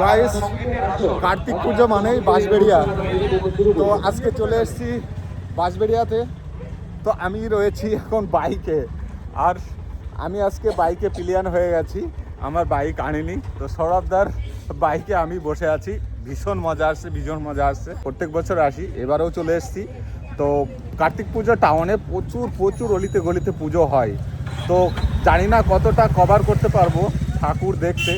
Guys Kartik পুজো মানেই বাঁশবেড়িয়া। তো আজকে চলে এসেছি বাঁশবেড়িয়াতে। তো আমি রয়েছি এখন বাইকে। আর আমি আজকে বাইকে প্লিয়ান হয়ে গেছি। আমার বাইক আনিনি। তো সৌরভদার বাইকে আমি বসে আছি। ভীষণ মজা আসছে, ভীষণ মজা আসছে। প্রত্যেক বছর আসি, এবারেও চলে এসেছি। তো কার্তিক পুজো টাউনে প্রচুর প্রচুর অলিতে গলিতে পুজো হয়। তো জানি না কতটা কভার করতে পারব ঠাকুর দেখতে।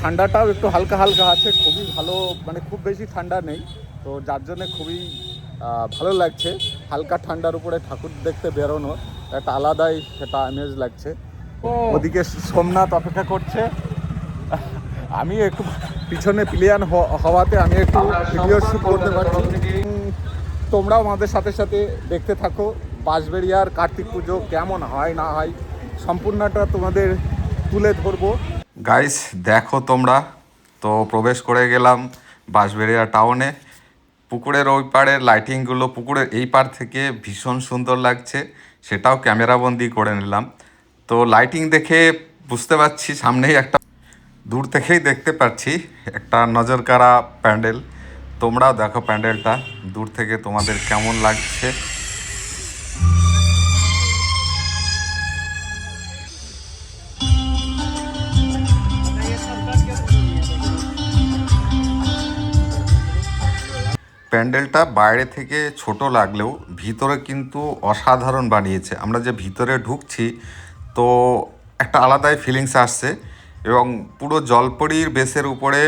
ঠান্ডাটাও একটু হালকা হালকা আছে খুবই ভালো মানে খুব বেশি ঠান্ডা নেই। তো যার জন্যে খুবই ভালো লাগছে। হালকা ঠান্ডার উপরে ঠাকুর দেখতে বেরোনো একটা আলাদাই সেটা ইমেজ লাগছে। ওদিকে সোমনাথ অপেক্ষা করছে। আমি একটু পিছনে প্লেয়ান হওয়াতে আমি একটু ভিডিও শ্যুট করতে পারছি। তোমরাও আমাদের সাথে সাথে দেখতে থাকো। বাঁশবেড়িয়ার কার্তিক পুজো কেমন হয় না হয় সম্পূর্ণটা তোমাদের তুলে ধরবো। গাইস দেখো তোমরা। তো প্রবেশ করে গেলাম বাঁশবেড়িয়া টাউনে পুকুরের ওই পাড়ের লাইটিংগুলো পুকুরের এই পার থেকে ভীষণ সুন্দর লাগছে। সেটাও ক্যামেরাবন্দি করে নিলাম। তো লাইটিং দেখে বুঝতে পারছি, সামনেই একটা, দূর থেকেই দেখতে পাচ্ছি একটা নজর কাড়া প্যান্ডেল। তোমরাও দেখো প্যান্ডেলটা, দূর থেকে তোমাদের কেমন লাগছে। প্যান্ডেলটা বাইরে থেকে ছোট লাগলেও ভিতরে কিন্তু অসাধারণ বানিয়েছে। আমরা যে ভিতরে ঢুকছি তো একটা আলাদাই ফিলিংস আসছে এবং পুরো জলপরির বেসের উপরে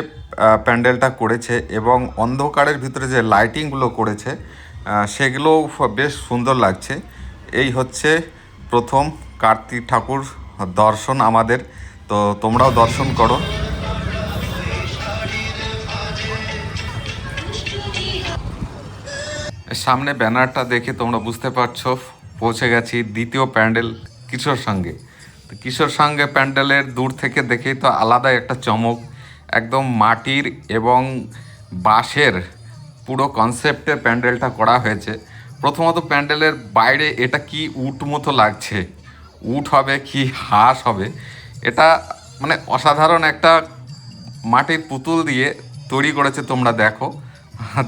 প্যান্ডেলটা করেছে এবং অন্ধকারের ভিতরে যে লাইটিংগুলো করেছে আহ, সেগুলোও বেশ সুন্দর লাগছে। এই হচ্ছে প্রথম কার্তিক ঠাকুর দর্শন আমাদের। তো তোমরাও দর্শন করো। সামনে ব্যানারটা দেখে তোমরা বুঝতে পারছ, পৌঁছে গেছি দ্বিতীয় প্যান্ডেল কিশোর সঙ্গে। তো কিশোর সঙ্গে প্যান্ডেলের দূর থেকে দেখেই তো আলাদা একটা চমক, একদম মাটির এবং বাঁশের পুরো কনসেপ্টে প্যান্ডেলটা করা হয়েছে। প্রথমত প্যান্ডেলের বাইরে এটা কি উট মতো লাগছে, উট হবে কি হাঁস হবে, এটা মানে অসাধারণ একটা মাটির পুতুল দিয়ে তৈরি করেছে তোমরা দেখো।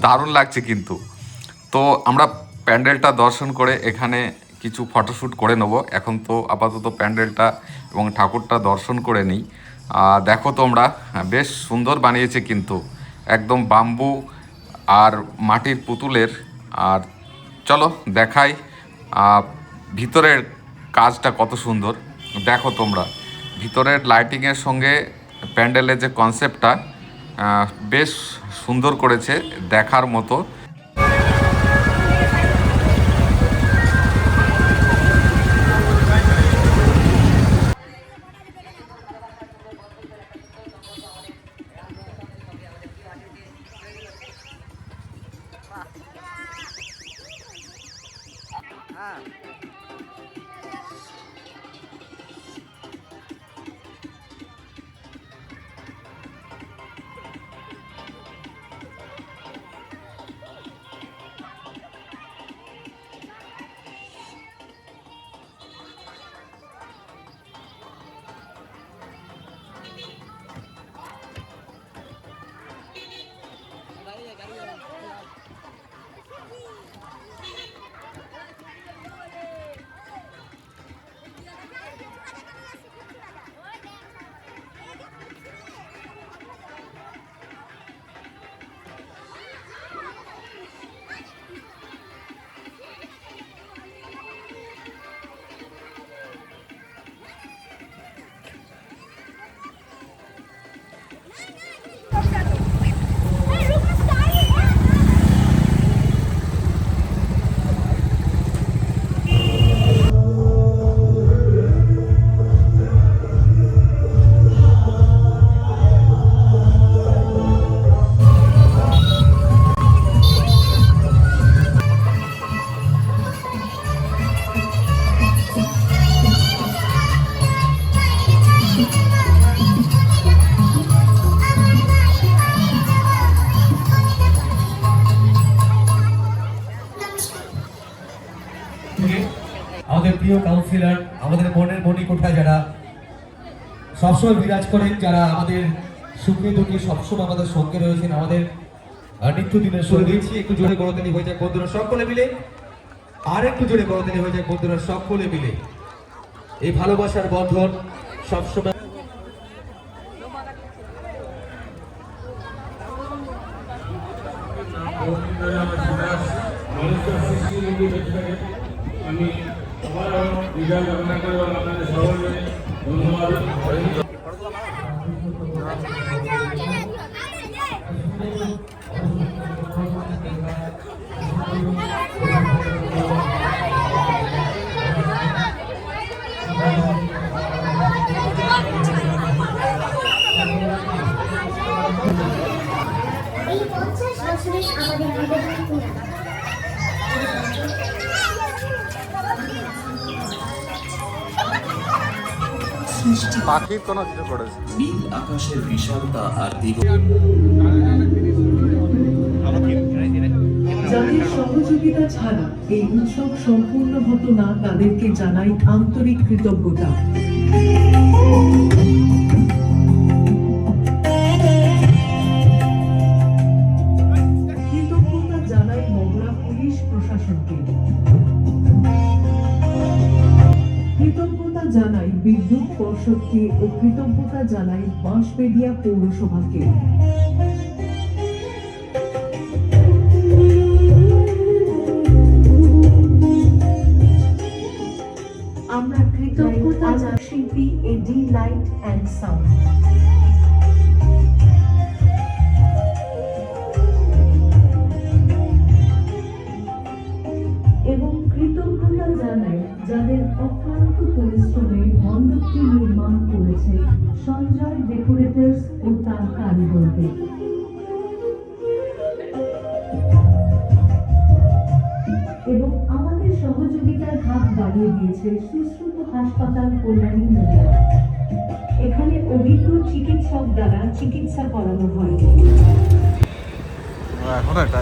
দারুণ লাগছে কিন্তু। তো আমরা প্যান্ডেলটা দর্শন করে এখানে কিছু ফটোশ্যুট করে নেব। এখন তো আপাতত প্যান্ডেলটা এবং ঠাকুরটা দর্শন করে নিই। দেখো তোমরা বেশ সুন্দর বানিয়েছে কিন্তু। একদম বাম্বু আর মাটির পুতুলের। আর চলো দেখাই ভিতরের কাজটা কত সুন্দর। দেখো তোমরা, ভিতরের লাইটিংয়ের সঙ্গে প্যান্ডেলের যে কনসেপ্টটা বেশ সুন্দর করেছে দেখার মতো। থেকে সবসময় বিরাজ করেন যারা আমাদের সুখে দুঃখে সবসময় আমাদের সঙ্গে রয়েছেন, আমাদের নিত্য দিনের সঙ্গে। দিয়েছি একটু জোরে করতালি হয়ে যায় বন্ধুরা, সকলে মিলে। আর একটু জোরে করতালি হয়ে যায় বন্ধুরা, সকলে মিলে। এই ভালোবাসার বন্ধন সবসময় 嗯。পাখির কোনো কিছু করেছে। নীল আকাশের বিশালতা আর দিগ যাদের সহযোগিতা ছাড়া এই উৎসব সম্পূর্ণ হতো না তাদেরকে জানাই আন্তরিক কৃতজ্ঞতা। বিদ্যুৎ পর্ষদকে ও কৃতজ্ঞতা জানাই বাঁশবেড়িয়া পৌরসভাকে। আমরা কৃতজ্ঞতা শিল্পী এডি লাইট অ্যান্ড সাউন্ড। হাসপাতাল কল্যাণী নদিয়া এখানে অভিজ্ঞ চিকিৎসক দ্বারা চিকিৎসা করানো হয়। এখন এটা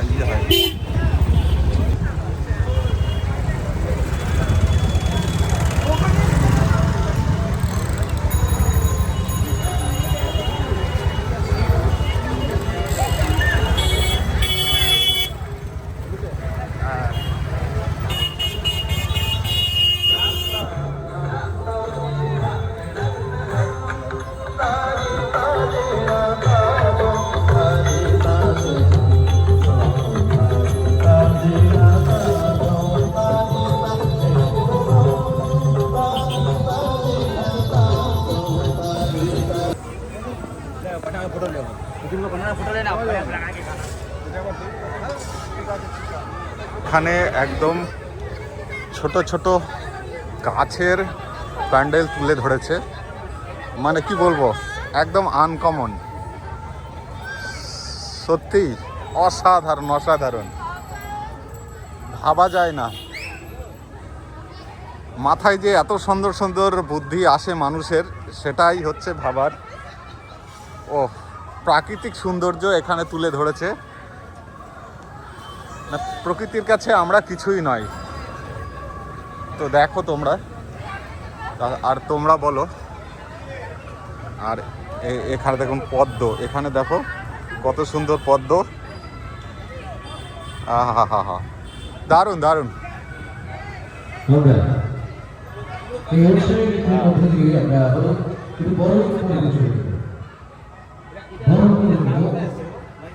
এখানে একদম ছোট ছোট গাছের প্যান্ডেল তুলে ধরেছে। মানে কি বলব? একদম আনকমন সত্যি অসাধারণ অসাধারণ। ভাবা যায় না। মাথায় যে এত সুন্দর সুন্দর বুদ্ধি আসে মানুষের, সেটাই হচ্ছে ভাবার। ও প্রাকৃতিক সৌন্দর্য এখানে তুলে ধরেছে। না, প্রকৃতির কাছে আমরা কিছুই নয়। তো দেখো তোমরা। আর তোমরা বলো। আর এখানে দেখুন পদ্ম। এখানে দেখো কত সুন্দর পদ্ম। আহা হা হা দারুণ। দারুণ এই অনুষ্ঠানের মধ্যে দিয়ে আমরা একটু বড়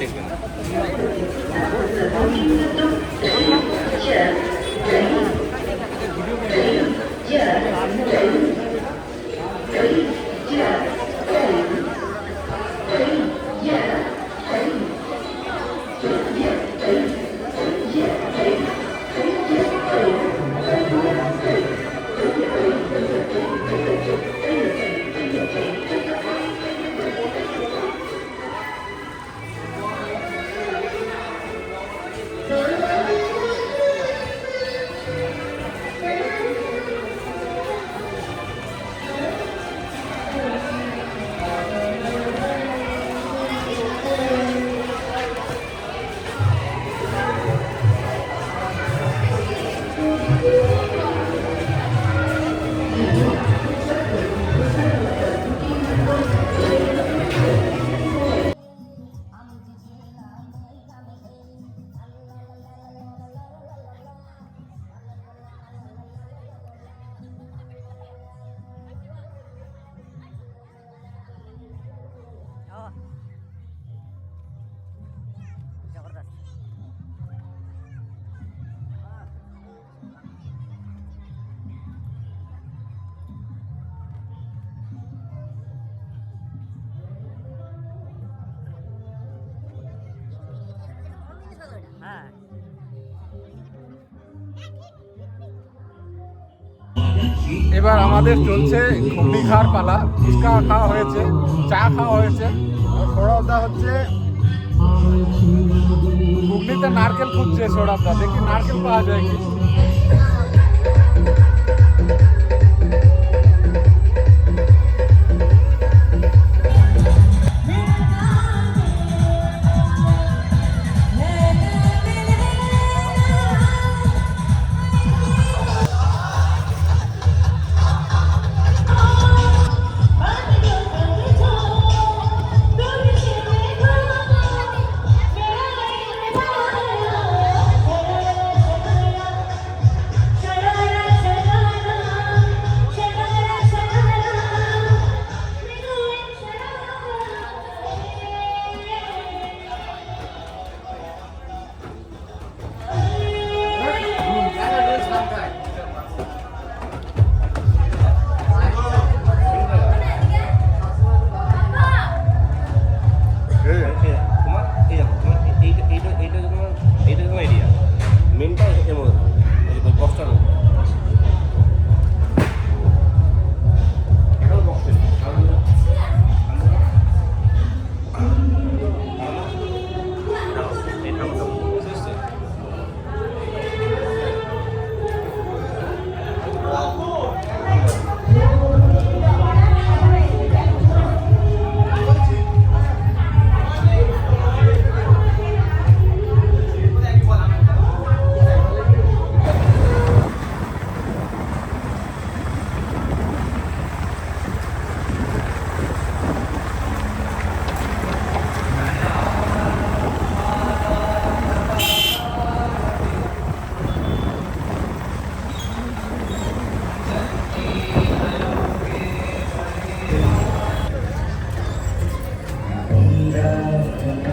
দেখবেন এবার আমাদের চলছে খুবই খাওয়ার পালা। ফুচকা খাওয়া হয়েছে, চা খাওয়া হয়েছে। সোড়াবদা হচ্ছে ঘুগনিতে নারকেল খুঁজছে সোড়াবদা দেখি নারকেল পাওয়া যায় কি?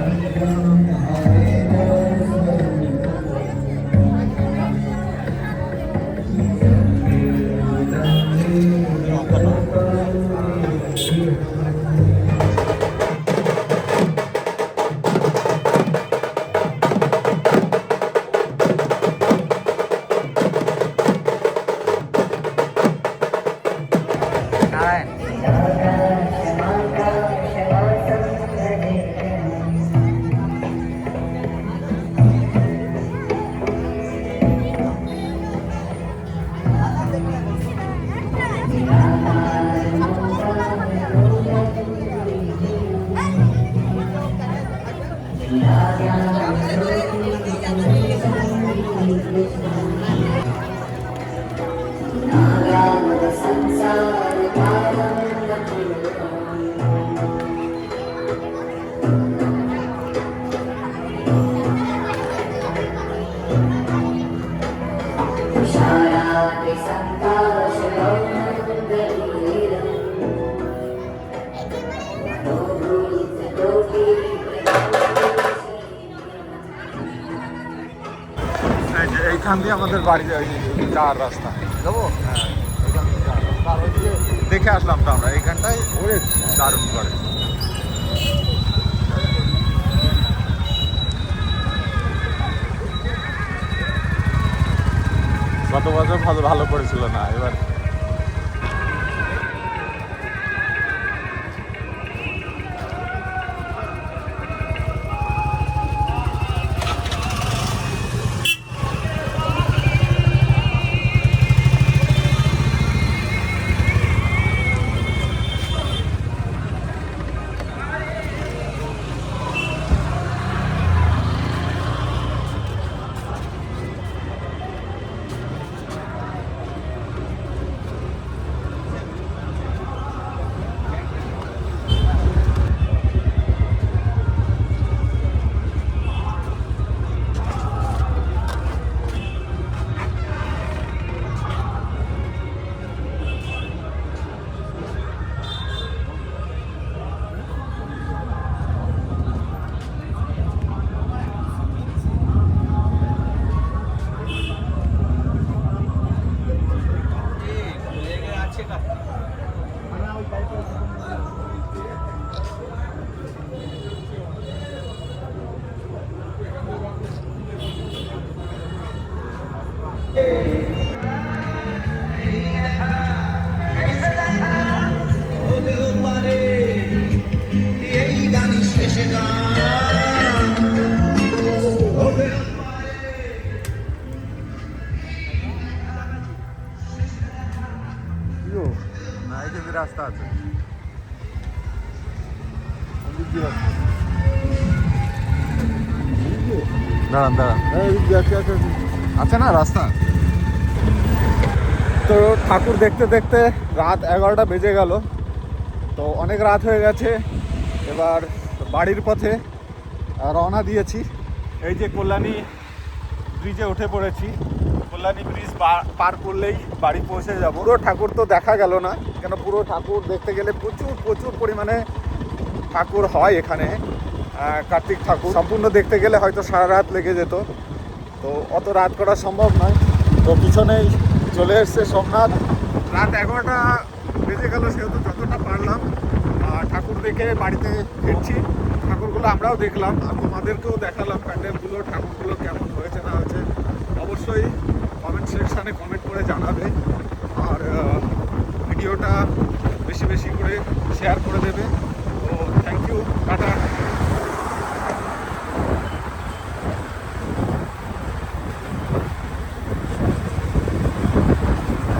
Gracias. এইখান দিয়ে আমাদের বাড়ি যাওয়ার রাস্তা। যাব? হ্যাঁ দেখে আসলাম তো আমরা, এইখানটায় দারুণ করে। গত বছর ভালো ভালো করেছিল না এবার দাঁড়ান দাঁড়ান। হ্যাঁ আছে না রাস্তা? তো ঠাকুর দেখতে দেখতে রাত এগারোটা বেজে গেল। তো অনেক রাত হয়ে গেছে। এবার বাড়ির পথে রওনা দিয়েছি। এই যে কল্যাণী ব্রিজে উঠে পড়েছি। কল্যাণী ব্রিজ পার করলেই বাড়ি পৌঁছে যাব। পুরো ঠাকুর তো দেখা গেল না। কেন পুরো ঠাকুর দেখতে গেলে প্রচুর প্রচুর পরিমাণে ঠাকুর হয় এখানে। কার্তিক ঠাকুর। সম্পূর্ণ দেখতে গেলে হয়তো সারা রাত লেগে যেত। তো অত রাত করা সম্ভব নয়। তো পিছনেই চলে এসছে সোমনাথ। রাত এগারোটা বেজে গেল, সেহেতু যতটা পারলাম। ঠাকুর দেখে বাড়িতে ফিরছি। ঠাকুরগুলো আমরাও দেখলাম। আর তোমাদেরকেও দেখালাম প্যান্ডেলগুলো, ঠাকুরগুলো কেমন হয়েছে, না হয়েছে। অবশ্যই কমেন্ট সেকশানে কমেন্ট করে জানাবে। আর ভিডিওটা বেশি বেশি করে শেয়ার করে দেবে। তো থ্যাংক ইউ টাটা।